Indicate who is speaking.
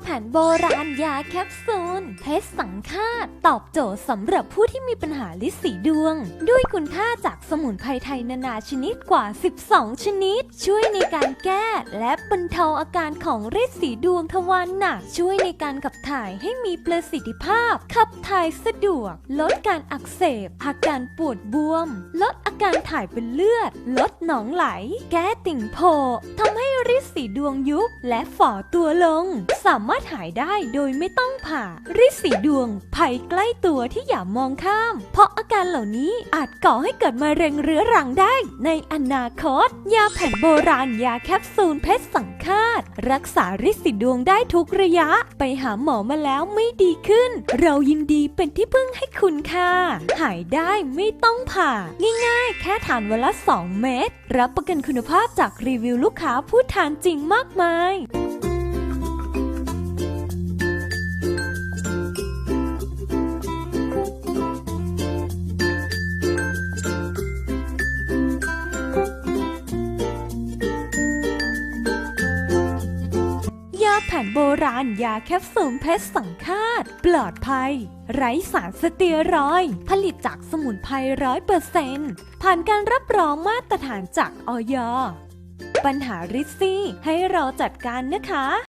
Speaker 1: แผนโบราณยาแคปซูลเพชรสังฆาตตอบโจทย์สำหรับผู้ที่มีปัญหาลิสีดวง ด้วยคุณค่าจากสมุนไพรไทยนานาชนิดกว่า 12 ชนิด ช่วยในการแก้และบรรเทาอาการของฤทธิ์สีดวงทวารหนัก ช่วยในการขับถ่ายให้มีประสิทธิภาพ ขับถ่ายสะดวก ลดการอักเสบอาการปวดบวม ลดอาการถ่ายเป็นเลือด ลดหนองไหล แก้ติ่งโพทำให้ ฤทธิ์สีดวงยุบและฝ่อตัวลง สามารถหายได้โดยไม่ต้องผ่าฤทธิ์สีดวง ภัยใกล้ตัวที่อย่ามองข้าม เพราะอาการเหล่านี้อาจก่อให้เกิดมะเร็งเรื้อรังได้ในอนาคต ยาแผนโบราณยาแคปซูลเพชรสังฆาต รักษาฤทธิ์สีดวงได้ทุกระยะ ไปหาหมอมาแล้วไม่ดีขึ้น เรายินดีเป็นที่พึ่งให้คุณค่ะ หายได้ไม่ต้องผ่า ง่ายๆ แค่ทานวันละ 2 เม็ดรับประกันคุณภาพจากรีวิวลูกค้าผู้ทานจริงมากมายาแผนโบราณยาแคปซูลเพชรสังฆาตปลอดภัย ไร้สารสเตียรอยด์ผลิตจากสมุนไพรร้อยเปอร์เซนต์ผ่านการรับรองมาตรฐานจากออย ปัญหาริซซี่ให้เราจัดการนะคะ